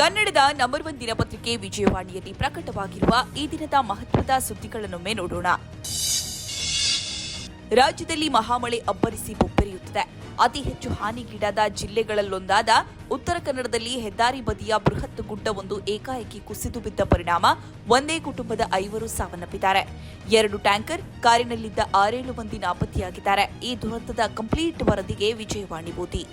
ಕನ್ನಡದ number one ದಿನಪತ್ರಿಕೆ ವಿಜಯವಾಣಿಯಲ್ಲಿ ಪ್ರಕಟವಾಗಿರುವ ಈ ದಿನದ ಮಹತ್ವದ ಸುದ್ದಿಗಳನ್ನೊಮ್ಮೆ ನೋಡೋಣ. ರಾಜ್ಯದಲ್ಲಿ ಮಹಾಮಳೆ ಅಬ್ಬರಿಸಿ ಬೊಬ್ಬರಿಯುತ್ತಿದೆ. ಅತಿ ಹೆಚ್ಚು ಹಾನಿಗೀಡಾದ ಜಿಲ್ಲೆಗಳಲ್ಲೊಂದಾದ ಉತ್ತರ ಕನ್ನಡದಲ್ಲಿ ಹೆದ್ದಾರಿ ಬದಿಯ ಬೃಹತ್ ಗುಡ್ಡವೊಂದು ಏಕಾಏಕಿ ಕುಸಿದು ಬಿದ್ದ ಪರಿಣಾಮ ಒಂದೇ ಕುಟುಂಬದ ಐವರು ಸಾವನ್ನಪ್ಪಿದ್ದಾರೆ. ಎರಡು ಟ್ಯಾಂಕರ್ ಕಾರಿನಲ್ಲಿದ್ದ ಆರೇಳು ಮಂದಿ ನಾಪತ್ತೆಯಾಗಿದ್ದಾರೆ. ಈ ದುರಂತದ ಕಂಪ್ಲೀಟ್ ವರದಿಗೆ ವಿಜಯವಾಣಿ ಬೂದಿ.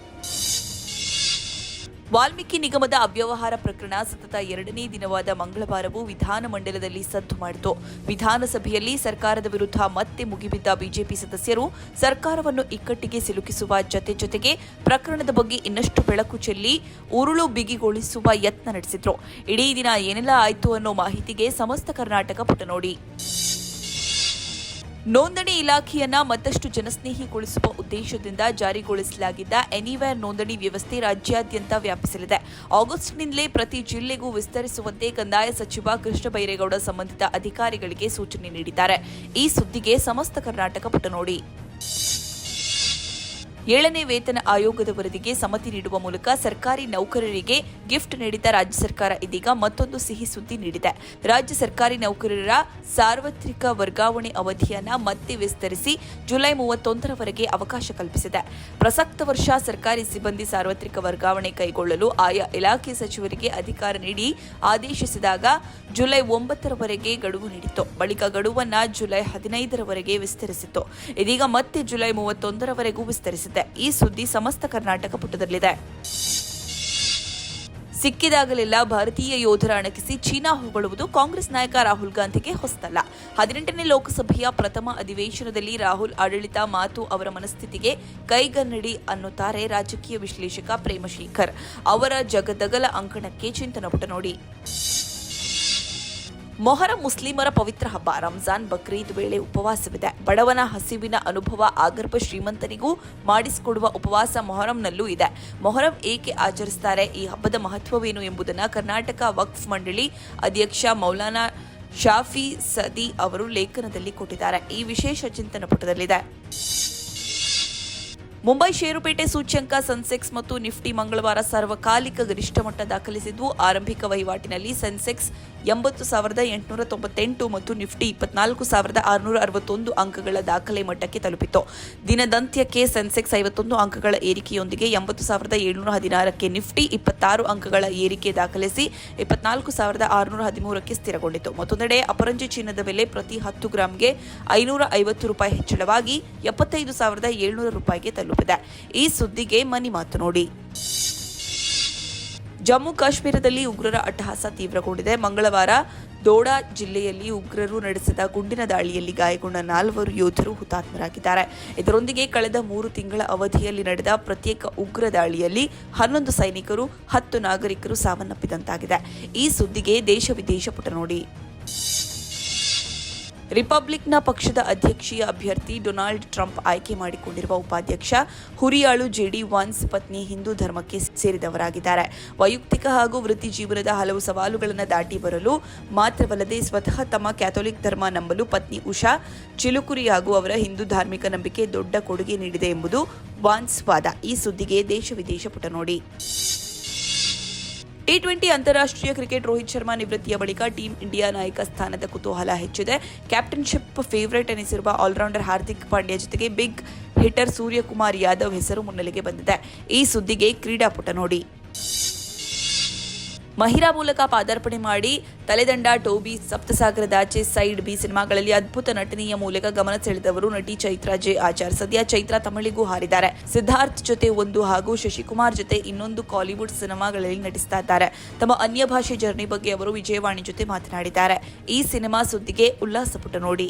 ವಾಲ್ಮೀಕಿ ನಿಗಮದ ಅವ್ಯವಹಾರ ಪ್ರಕರಣ ಸತತ ಎರಡನೇ ದಿನವಾದ ಮಂಗಳವಾರವೂ ವಿಧಾನಮಂಡಲದಲ್ಲಿ ಸದ್ದು ಮಾಡಿತು. ವಿಧಾನಸಭೆಯಲ್ಲಿ ಸರ್ಕಾರದ ವಿರುದ್ಧ ಮತ್ತೆ ಮುಗಿಬಿದ್ದ ಬಿಜೆಪಿ ಸದಸ್ಯರು ಸರ್ಕಾರವನ್ನು ಇಕ್ಕಟ್ಟಿಗೆ ಸಿಲುಕಿಸುವ ಜತೆ ಜೊತೆಗೆ ಪ್ರಕರಣದ ಬಗ್ಗೆ ಇನ್ನಷ್ಟು ಬೆಳಕು ಚೆಲ್ಲಿ ಉರುಳು ಬಿಗಿಗೊಳಿಸುವ ಯತ್ನ ನಡೆಸಿದ್ರು. ಇಡೀ ದಿನ ಏನೆಲ್ಲ ಆಯ್ತು ಅನ್ನೋ ಮಾಹಿತಿಗೆ ಸಮಸ್ತ ಕರ್ನಾಟಕ ಪುಟ ನೋಡಿ. ನೋಂದಣಿ ಇಲಾಖೆಯನ್ನ ಮತ್ತಷ್ಟು ಜನಸ್ನೇಹಿಗೊಳಿಸುವ ಉದ್ದೇಶದಿಂದ ಜಾರಿಗೊಳಿಸಲಾಗಿದ್ದ ಎನಿವೇರ್ ನೋಂದಣಿ ವ್ಯವಸ್ಥೆ ರಾಜ್ಯಾದ್ಯಂತ ವ್ಯಾಪಿಸಲಿದೆ. ಆಗಸ್ಟ್ನಿಂದಲೇ ಪ್ರತಿ ಜಿಲ್ಲೆಗೂ ವಿಸ್ತರಿಸುವಂತೆ ಕಂದಾಯ ಸಚಿವ ಕೃಷ್ಣ ಬೈರೇಗೌಡ ಸಂಬಂಧಿತ ಅಧಿಕಾರಿಗಳಿಗೆ ಸೂಚನೆ ನೀಡಿದ್ದಾರೆ. ಈ ಸುದ್ದಿಗೆ ಸಮಸ್ತ ಕರ್ನಾಟಕ ಪುಟ ನೋಡಿ ಏಳನೇ ವೇತನ ಆಯೋಗದ ವರದಿಗೆ ಸಮ್ಮತಿ ನೀಡುವ ಮೂಲಕ ಸರ್ಕಾರಿ ನೌಕರರಿಗೆ ಗಿಫ್ಟ್ ನೀಡಿದ ರಾಜ್ಯ ಸರ್ಕಾರ ಇದೀಗ ಮತ್ತೊಂದು ಸಿಹಿ ಸುದ್ದಿ ನೀಡಿದೆ. ರಾಜ್ಯ ಸರ್ಕಾರಿ ನೌಕರರ ಸಾರ್ವತ್ರಿಕ ವರ್ಗಾವಣೆ ಅವಧಿಯನ್ನ ಮತ್ತೆ ವಿಸ್ತರಿಸಿ ಜುಲೈ ಮೂವತ್ತೊಂದರವರೆಗೆ ಅವಕಾಶ ಕಲ್ಪಿಸಿದೆ. ಪ್ರಸಕ್ತ ವರ್ಷ ಸರ್ಕಾರಿ ಸಿಬ್ಬಂದಿ ಸಾರ್ವತ್ರಿಕ ವರ್ಗಾವಣೆ ಕೈಗೊಳ್ಳಲು ಆಯಾ ಇಲಾಖೆ ಸಚಿವರಿಗೆ ಅಧಿಕಾರ ನೀಡಿ ಆದೇಶಿಸಿದಾಗ ಜುಲೈ ಒಂಬತ್ತರವರೆಗೆ ಗಡುವು ನೀಡಿತ್ತು. ಬಳಿಕ ಗಡುವನ್ನ ಜುಲೈ ಹದಿನೈದರವರೆಗೆ ವಿಸ್ತರಿಸಿತ್ತು. ಇದೀಗ ಮತ್ತೆ ಜುಲೈ ಮೂವತ್ತೊಂದರವರೆಗೂ ವಿಸ್ತರಿಸಿದೆ. ಈ ಸುದ್ದಿ ಸಮಸ್ತ ಕರ್ನಾಟಕ ಪುಟದಲ್ಲಿದೆ. ಸಿಕ್ಕಿದಾಗಲೆಲ್ಲ ಭಾರತೀಯ ಯೋಧರ ಅಣಕಿಸಿ ಚೀನಾ ಹೊಗಳುವುದು ಕಾಂಗ್ರೆಸ್ ನಾಯಕ ರಾಹುಲ್ ಗಾಂಧಿಗೆ ಹೊಸ್ತಲ್ಲ. ಹದಿನೆಂಟನೇ ಲೋಕಸಭೆಯ ಪ್ರಥಮ ಅಧಿವೇಶನದಲ್ಲಿ ರಾಹುಲ್ ಆಡಳಿತ ಮಾತು ಅವರ ಮನಸ್ಥಿತಿಗೆ ಕೈಗನ್ನಡಿ ಅನ್ನುತ್ತಾರೆ ರಾಜಕೀಯ ವಿಶ್ಲೇಷಕ ಪ್ರೇಮಶೇಖರ್. ಅವರ ಜಗದಗಲ ಅಂಕಣಕ್ಕೆ ಚಿಂತನಪುಟ ನೋಡಿ. ಮೊಹರಂ ಮುಸ್ಲಿಮರ ಪವಿತ್ರ ಹಬ್ಬ ರಂಜಾನ್ ಬಕ್ರೀದ್ ವೇಳೆ ಉಪವಾಸವಿದೆ. ಬಡವನ ಹಸಿವಿನ ಅನುಭವ ಆಗರ್ಭ ಶ್ರೀಮಂತನಿಗೂ ಮಾಡಿಸಿಕೊಡುವ ಉಪವಾಸ ಮೊಹರಂನಲ್ಲೂ ಇದೆ. ಮೊಹರಂ ಏಕೆ ಆಚರಿಸ್ತಾರೆ? ಈ ಹಬ್ಬದ ಮಹತ್ವವೇನು ಎಂಬುದನ್ನು ಕರ್ನಾಟಕ ವಕ್ಫ್ ಮಂಡಳಿ ಅಧ್ಯಕ್ಷ ಮೌಲಾನಾ ಶಾಫಿ ಸದಿ ಅವರು ಲೇಖನದಲ್ಲಿ ಕೊಟ್ಟಿದ್ದಾರೆ. ಈ ವಿಶೇಷ ಚಿಂತನ ಪುಟದಲ್ಲಿದೆ. ಮುಂಬೈ ಷೇರುಪೇಟೆ ಸೂಚ್ಯಂಕ, ಸೆನ್ಸೆಕ್ಸ್ ಮತ್ತು ನಿಫ್ಟಿ ಮಂಗಳವಾರ ಸಾರ್ವಕಾಲಿಕ ಗರಿಷ್ಠ ಮಟ್ಟ ದಾಖಲಿಸಿದ್ದು. ಆರಂಭಿಕ ವಹಿವಾಟಿನಲ್ಲಿ ಸೆನ್ಸೆಕ್ಸ್ ಎಂಬತ್ತು ಸಾವಿರದ ಎಂಟುನೂರ ತೊಂಬತ್ತೆಂಟು ಮತ್ತು ನಿಫ್ಟಿ ಇಪ್ಪತ್ನಾಲ್ಕು ಸಾವಿರದ ಆರುನೂರ ಅರವತ್ತೊಂದು ಅಂಕಗಳ ದಾಖಲೆ ಮಟ್ಟಕ್ಕೆ ತಲುಪಿತು. ದಿನದಂತ್ಯಕ್ಕೆ ಸೆನ್ಸೆಕ್ಸ್ ಐವತ್ತೊಂದು ಅಂಕಗಳ ಏರಿಕೆಯೊಂದಿಗೆ ಎಂಬತ್ತು ಸಾವಿರದ ಏಳುನೂರ ಹದಿನಾರಕ್ಕೆ ನಿಫ್ಟಿ ಇಪ್ಪತ್ತಾರು ಅಂಕಗಳ ಏರಿಕೆ ದಾಖಲಿಸಿ ಇಪ್ಪತ್ನಾಲ್ಕು ಸಾವಿರದ ಆರುನೂರ ಹದಿಮೂರಕ್ಕೆ ಸ್ಥಿರಗೊಂಡಿತು. ಮತ್ತೊಂದೆಡೆ ಅಪರಂಜಿ ಚಿನ್ನದ ಬೆಲೆ ಪ್ರತಿ ಹತ್ತು ಗ್ರಾಂಗೆ ಐನೂರ ಐವತ್ತು ರೂಪಾಯಿ ಹೆಚ್ಚಳವಾಗಿ ಎಪ್ಪತ್ತೈದು ಸಾವಿರದ ಏಳುನೂರು ರೂಪಾಯಿಗೆ ತಲುಪಿದೆ. ಈ ಸುದ್ದಿಗೆ ಮನಿ ಮಾತು ನೋಡಿ. ಜಮ್ಮು ಕಾಶ್ಮೀರದಲ್ಲಿ ಉಗ್ರರ ಅಟ್ಟಹಾಸ ತೀವ್ರಗೊಂಡಿದೆ. ಮಂಗಳವಾರ ದೋಡಾ ಜಿಲ್ಲೆಯಲ್ಲಿ ಉಗ್ರರು ನಡೆಸಿದ ಗುಂಡಿನ ದಾಳಿಯಲ್ಲಿ ಗಾಯಗೊಂಡ ನಾಲ್ವರು ಯೋಧರು ಹುತಾತ್ಮರಾಗಿದ್ದಾರೆ. ಇದರೊಂದಿಗೆ ಕಳೆದ ಮೂರು ತಿಂಗಳ ಅವಧಿಯಲ್ಲಿ ನಡೆದ ಪ್ರತ್ಯೇಕ ಉಗ್ರ ದಾಳಿಯಲ್ಲಿ ಹನ್ನೊಂದು ಸೈನಿಕರು, ಹತ್ತು ನಾಗರಿಕರು ಸಾವನ್ನಪ್ಪಿದಂತಾಗಿದೆ. ಈ ಸುದ್ದಿಗೆ ದೇಶ ವಿದೇಶ ಪುಟ ನೋಡಿ. ರಿಪಬ್ಲಿಕ್ನ ಪಕ್ಷದ ಅಧ್ಯಕ್ಷೀಯ ಅಭ್ಯರ್ಥಿ ಡೊನಾಲ್ಡ್ ಟ್ರಂಪ್ ಆಯ್ಕೆ ಮಾಡಿಕೊಂಡಿರುವ ಉಪಾಧ್ಯಕ್ಷ ಹುರಿಯಾಳು ಜೆಡಿ ವಾನ್ಸ್ ಪತ್ನಿ ಹಿಂದೂ ಧರ್ಮಕ್ಕೆ ಸೇರಿದವರಾಗಿದ್ದಾರೆ. ವೈಯಕ್ತಿಕ ಹಾಗೂ ವೃತ್ತಿ ಜೀವನದ ಹಲವು ಸವಾಲುಗಳನ್ನು ದಾಟಿ ಬರಲು ಮಾತ್ರವಲ್ಲದೆ ಸ್ವತಃ ತಮ್ಮ ಕ್ಯಾಥೋಲಿಕ್ ಧರ್ಮ ನಂಬಲು ಪತ್ನಿ ಉಷಾ, ಚಿಲುಕುರಿ ಹಾಗೂ ಅವರ ಹಿಂದೂ ಧಾರ್ಮಿಕ ನಂಬಿಕೆ ದೊಡ್ಡ ಕೊಡುಗೆ ನೀಡಿದೆ ಎಂಬುದು ವಾನ್ಸ್ ವಾದ ಈ ಸುದ್ದಿಗೆ ದೇಶ ವಿದೇಶ ಪುಟ ನೋಡಿ. ಟಿ ಟ್ವೆಂಟಿ ಅಂತಾರಾಷ್ಟ್ರೀಯ ಕ್ರಿಕೆಟ್ ರೋಹಿತ್ ಶರ್ಮಾ ನಿವೃತ್ತಿಯ ಬಳಿಕ ಟೀಂ ಇಂಡಿಯಾ ನಾಯಕ ಸ್ಥಾನದ ಕುತೂಹಲ ಹೆಚ್ಚಿದೆ. ಕ್ಯಾಪ್ಟನ್ಶಿಪ್ ಫೇವರೇಟ್ ಎನಿಸಿರುವ ಆಲ್ರೌಂಡರ್ ಹಾರ್ದಿಕ್ ಪಾಂಡ್ಯ ಜೊತೆಗೆ ಬಿಗ್ ಹಿಟರ್ ಸೂರ್ಯಕುಮಾರ್ ಯಾದವ್ ಹೆಸರು ಮುನ್ನೆಲೆಗೆ ಬಂದಿದೆ. ಈ ಸುದ್ದಿಗೆ ಕ್ರೀಡಾಪುಟ ನೋಡಿ. ಮಹಿರಾ ಮೂಲಕ ಪಾದಾರ್ಪಣೆ ಮಾಡಿ ತಲೆದಂಡ ಟೋಬಿ ಸಪ್ತಸಾಗರದಾಚೆ ಸೈಡ್ ಬಿ ಸಿನಿಮಾಗಳಲ್ಲಿ ಅದ್ಭುತ ನಟನೆಯ ಮೂಲಕ ಗಮನ ಸೆಳೆದವರು ನಟಿ ಚೈತ್ರಾ ಜೆ ಆಚಾರ್. ಸದ್ಯ ಚೈತ್ರಾ ತಮಿಳಿಗೂ ಹಾರಿದ್ದಾರೆ. ಸಿದ್ಧಾರ್ಥ್ ಜೊತೆ ಒಂದು ಹಾಗೂ ಶಶಿಕುಮಾರ್ ಜೊತೆ ಇನ್ನೊಂದು ಕಾಲಿವುಡ್ ಸಿನಿಮಾಗಳಲ್ಲಿ ನಟಿಸ್ತಾ ಇದ್ದಾರೆ. ತಮ್ಮ ಅನ್ಯ ಭಾಷೆ ಜರ್ನಿ ಬಗ್ಗೆ ಅವರು ವಿಜಯವಾಣಿ ಜೊತೆ ಮಾತನಾಡಿದ್ದಾರೆ. ಈ ಸಿನಿಮಾ ಸುದ್ದಿಗೆ ಉಲ್ಲಾಸ ಪುಟ ನೋಡಿ.